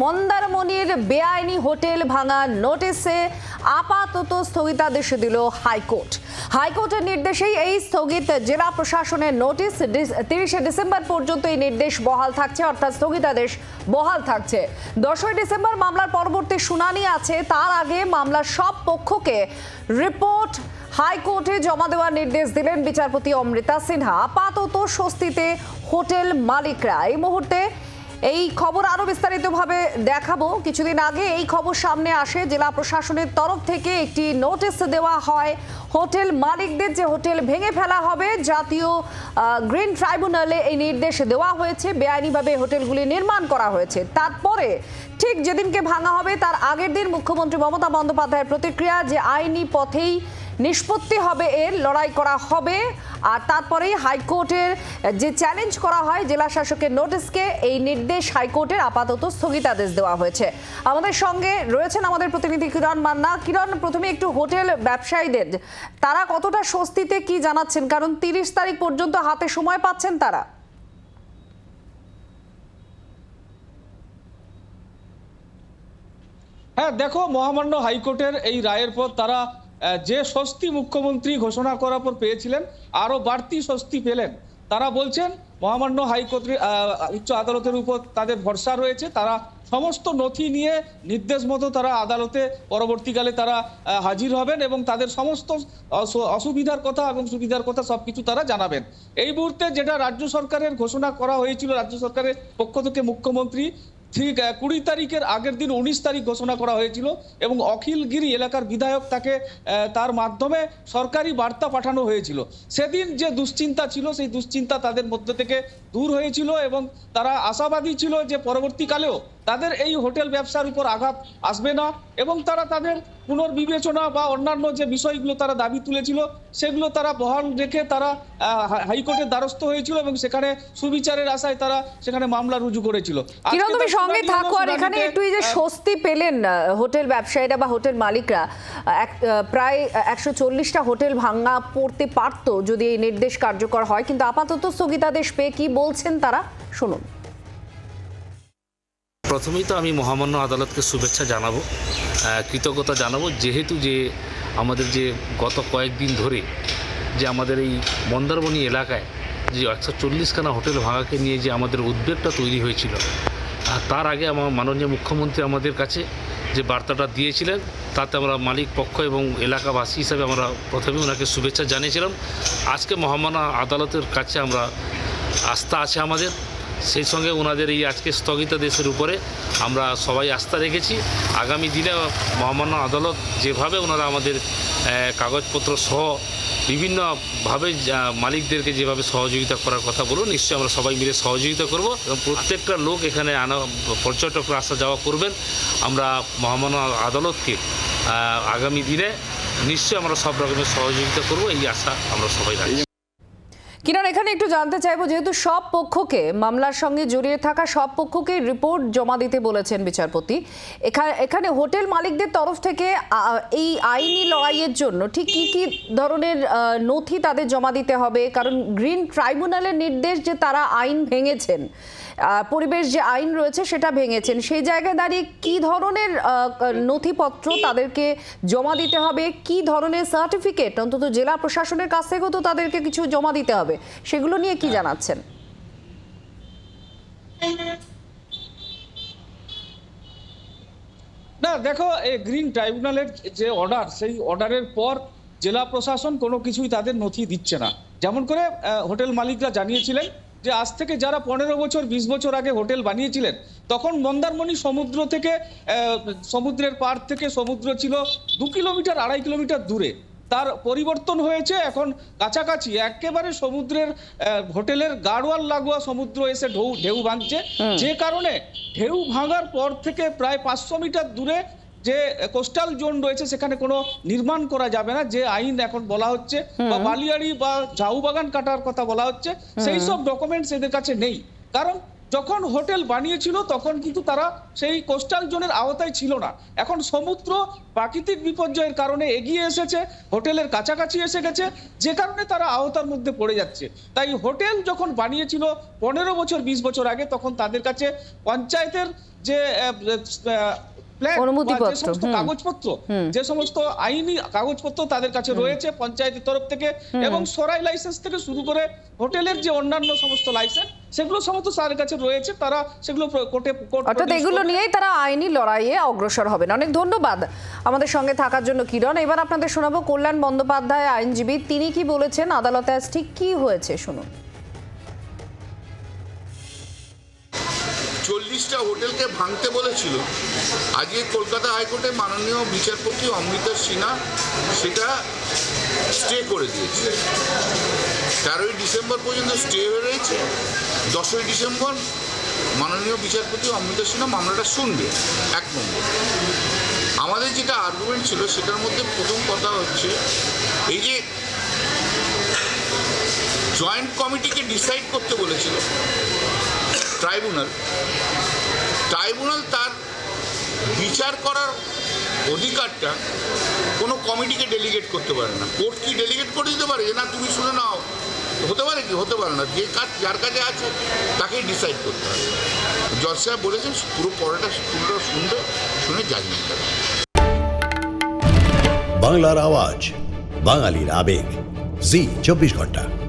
মন্দারমণির বেআইনি হোটেল ভাঙার নোটিশে আপাতত স্থগিতাদেশ দিল হাইকোর্ট। হাইকোর্টের নির্দেশেই এই স্থগিত জেলা প্রশাসনের নোটিশ তিরিশে ডিসেম্বর পর্যন্ত এই নির্দেশ বহাল থাকছে, অর্থাৎ স্থগিতাদেশ বহাল থাকছে। দশই ডিসেম্বর মামলার পরবর্তী শুনানি আছে, তার আগে মামলার সব পক্ষকে রিপোর্ট হাইকোর্টে জমা দেওয়ার নির্দেশ দিলেন বিচারপতি অমৃতা সিনহা। আপাতত স্বস্তিতে হোটেল মালিকরা। এই মুহূর্তে এই খবর আরও বিস্তারিতভাবে দেখাবো। কিছুদিন আগে এই খবর সামনে আসে। জেলা প্রশাসনের তরফ থেকে একটি নোটিশ দেওয়া হয় হোটেল মালিকদের যে হোটেল ভেঙে ফেলা হবে, জাতীয় গ্রিন ট্রাইব্যুনালে এই নির্দেশ দেওয়া হয়েছে। বেআইনিভাবে হোটেলগুলি নির্মাণ করা হয়েছে। তারপরে ঠিক যেদিনকে ভাঙা হবে, তার আগের দিন মুখ্যমন্ত্রী মমতা বন্দ্যোপাধ্যায়ের প্রতিক্রিয়া যে আইনি পথেই নিষ্পত্তি হবে এর, লড়াই করা হবে। আর তারপরেই হাইকোর্টের যে চ্যালেঞ্জ করা হয়, জেলা শাসকের নোটিশকে এই নির্দেশ হাইকোর্টের আপাতত স্থগিতাদেশ দেওয়া হয়েছে। আমাদের সঙ্গে রয়েছেন আমাদের প্রতিনিধি কিরণ মান্না। কিরণ, প্রথমে একটু হোটেল ব্যবসায়ীদের, তারা কতটা স্বস্তিতে কি জানাচ্ছেন? কারণ তিরিশ তারিখ পর্যন্ত হাতে সময় পাচ্ছেন তারা। হ্যাঁ দেখো, মহামান্য হাইকোর্টের এই রায়ের পর তারা যে স্বস্তি মুখ্যমন্ত্রী ঘোষণা করার পর পেয়েছিলেন আরও বাড়তি স্বস্তি পেলেন। তারা বলছেন, মহামান্য হাইকোর্টের উচ্চ আদালতের উপর তাদের ভরসা রয়েছে। তারা সমস্ত নথি নিয়ে নির্দেশ মতো তারা আদালতে পরবর্তীকালে তারা হাজির হবেন এবং তাদের সমস্ত অসুবিধার কথা এবং সুবিধার কথা সব কিছু তারা জানাবেন। এই মুহূর্তে যেটা রাজ্য সরকারের ঘোষণা করা হয়েছিল, রাজ্য সরকারের পক্ষ থেকে মুখ্যমন্ত্রী ঠিক কুড়ি তারিখের আগের দিন উনিশ তারিখ ঘোষণা করা হয়েছিল এবং অখিলগিরি এলাকার বিধায়ক তাকে তার মাধ্যমে সরকারি বার্তা পাঠানো হয়েছিল। সেদিন যে দুশ্চিন্তা ছিল, সেই দুশ্চিন্তা তাদের মধ্যে থেকে দূর হয়েছিল এবং তারা আশাবাদী ছিল যে পরবর্তীকালেও তাদের এই হোটেল ব্যবসার উপর আঘাত আসবে না এবং তারা তাদের পুনর্বিবেচনা বা অন্যান্য যে বিষয়গুলো তারা দাবি তুলেছিল সেগুলো তারা বহাল রেখে তারা হাইকোর্টের দ্বারস্থ হয়েছিল এবং সেখানে সুবিচারের আশায় তারা সেখানে মামলা রুজু করেছিল। আজকে কিরণ তুমি সঙ্গে থাকো আর এখানে একটু এই যে স্বস্তি পেলেন হোটেল ব্যবসায়ীরা বা হোটেল মালিকরা প্রায় একশো চল্লিশটা হোটেল ভাঙা পড়তে পারতো যদি এই নির্দেশ কার্যকর হয় কিন্তু আপাতত স্থগিতাদেশ পেয়ে কি বলছেন তারা? শুনুন। প্রথমেই তো আমি মহামান্য আদালতকে শুভেচ্ছা জানাব কৃতজ্ঞতা জানাব, যেহেতু যে আমাদের যে গত কয়েকদিন ধরে যে আমাদের এই মন্দারমণি এলাকায় যে একশো চল্লিশখানা হোটেল ভাঙাকে নিয়ে যে আমাদের উদ্বেগটা তৈরি হয়েছিল, আর তার আগে আমার মাননীয় মুখ্যমন্ত্রী আমাদের কাছে যে বার্তাটা দিয়েছিলেন, তাতে আমরা মালিক পক্ষ এবং এলাকাবাসী হিসাবে আমরা প্রথমে ওনাকে শুভেচ্ছা জানিয়েছিলাম। আজকে মহামানা আদালতের কাছে আমরা আস্থা আছে আমাদের। সেই সঙ্গে ওনাদের এই আজকে স্থগিতাদেশের উপরে আমরা সবাই আস্থা রেখেছি। আগামী দিনে মহামান্য আদালত যেভাবে ওনারা আমাদের কাগজপত্র সহ বিভিন্নভাবে মালিকদেরকে যেভাবে সহযোগিতা করার কথা বলুন, নিশ্চয়ই আমরা সবাই মিলে সহযোগিতা করব। এবং প্রত্যেকটা লোক এখানে আনা, পর্যটকরা আসা যাওয়া করবেন। আমরা মহামান্য আদালতকে আগামী দিনে নিশ্চয়ই আমরা সব রকমের সহযোগিতা করব, এই আশা আমরা সবাই রাখছি। কিরণ, এখানে একটু জানতে চাইব, যেহেতু সব পক্ষকে, মামলার সঙ্গে জড়িয়ে থাকা সব পক্ষকে রিপোর্ট জমা দিতে বলেছেন বিচারপতি। এখানে হোটেল মালিকদের তরফ থেকে এই আইনি লড়াইয়ের জন্য ঠিক কি কি ধরনের নথি তাদের জমা দিতে হবে? কারণ গ্রিন ট্রাইব্যুনালের নির্দেশ যে তারা আইন ভেঙেছেন পরিবেশ যে আইন রয়েছে সেটা ভেঙেছেন। সেই জায়গায় দাঁড়িয়ে কি ধরনের নথিপত্র তাদেরকে জমা দিতে হবে? কি ধরনের সার্টিফিকেট অন্তত জেলা প্রশাসনের কাছ থেকেও তো তাদেরকে কিছু জমা দিতে হবে? সেগুলো নিয়ে কি জানাচ্ছেন? না, দেখো, এই গ্রিন ট্রাইব্যুনালের যে অর্ডার সেই অর্ডারের পর জেলা প্রশাসন কোনো কিছুই তাদের নথি দিচ্ছে না। যেমন করে হোটেল মালিকরা জানিয়েছিলেন যে আজ থেকে যারা পনেরো বছর বিশ বছর আগে হোটেল বানিয়েছিলেন তখন মন্দারমণি সমুদ্র থেকে সমুদ্রের পার থেকে সমুদ্র ছিল দু কিলোমিটার আড়াই কিলোমিটার দূরে। তার পরিবর্তন হয়েছে এখন কাছাকাছি। একেবারে সমুদ্রের হোটেলের গাড়োয়াল লাগোয়া সমুদ্র এসে ঢেউ ঢেউ ভাঙছে। যে কারণে ঢেউ ভাঙার পর থেকে প্রায় পাঁচশো মিটার দূরে যে কোস্টাল জোন রয়েছে সেখানে কোনো নির্মাণ করা যাবে না। যে আইন এখন বলা হচ্ছে বা বালিয়াড়ি বা ঝাউ বাগান কাটার কথা বলা হচ্ছে সেই সব ডকুমেন্টস এদের কাছে নেই। কারণ যখন হোটেল বানিয়েছিল তখন কিন্তু তারা সেই কোস্টাল জোনের আওতায় ছিল না। এখন সমুদ্র প্রাকৃতিক বিপর্যয়ের কারণে এগিয়ে এসেছে হোটেলের কাছাকাছি এসে গেছে যে কারণে তারা আওতার মধ্যে পড়ে যাচ্ছে। তাই হোটেল যখন বানিয়েছিল পনেরো বছর বিশ বছর আগে তখন তাদের কাছে পঞ্চায়েতের যে অনুমতিপত্র। কাগজপত্র যে সমস্ত আইনি কাগজপত্র তাদের কাছে রয়েছে পঞ্চায়েতের তরফ থেকে এবং সরাই লাইসেন্স থেকে শুরু করে হোটেলের যে অন্যান্য সমস্ত লাইসেন্স সেগুলো সমস্ত তাদের কাছে রয়েছে তারা সেগুলো কোর্টে অর্থাৎ এগুলো নিয়েই তারা আইনি লড়াইয়ে অগ্রসর হবেন। অনেক ধন্যবাদ আমাদের সঙ্গে থাকার জন্য কিরণ। এবার আপনাদের শোনাবো কল্যাণ বন্দ্যোপাধ্যায় আইনজীবী। তিনি কি বলেছেন? আদালতে আজ ঠিক কি হয়েছে? শুনুন। চল্লিশটা হোটেলকে ভাঙতে বলেছিল। আজকে কলকাতা হাইকোর্টে মাননীয় বিচারপতি অমৃতা সিনহা সেটা স্টে করে দিয়েছে। তেরোই ডিসেম্বর পর্যন্ত স্টে হয়ে রয়েছে। দশই ডিসেম্বর মাননীয় বিচারপতি অমৃতা সিনহা মামলাটা শুনবে। এক নম্বর। আমাদের যেটা আর্গুমেন্ট ছিল সেটার মধ্যে প্রথম কথা হচ্ছে এই যে জয়েন্ট কমিটিকে ডিসাইড করতে বলেছিল ট্রাইব্যুনাল ট্রাইব্যুনাল তার বিচার করার অধিকারটা কোনো কমিটিকে ডেলিগেট করতে পারে না। কোর্ট কি ডেলিগেট করে দিতে পারে? যে না, তুমি শুনে নাও। হতে পারে কি? হতে পারে না। যে কাজ, যার কাছে আছে, তাকেই ডিসাইড করতে হবে। জজ সাহেব বলেছেন, পুরো পড়াটা, পুরোটা শুনবে শুনে জাজমেন্ট দেবে। বাংলার আওয়াজ, বাঙালির আবেগ। জি, চব্বিশ ঘণ্টা।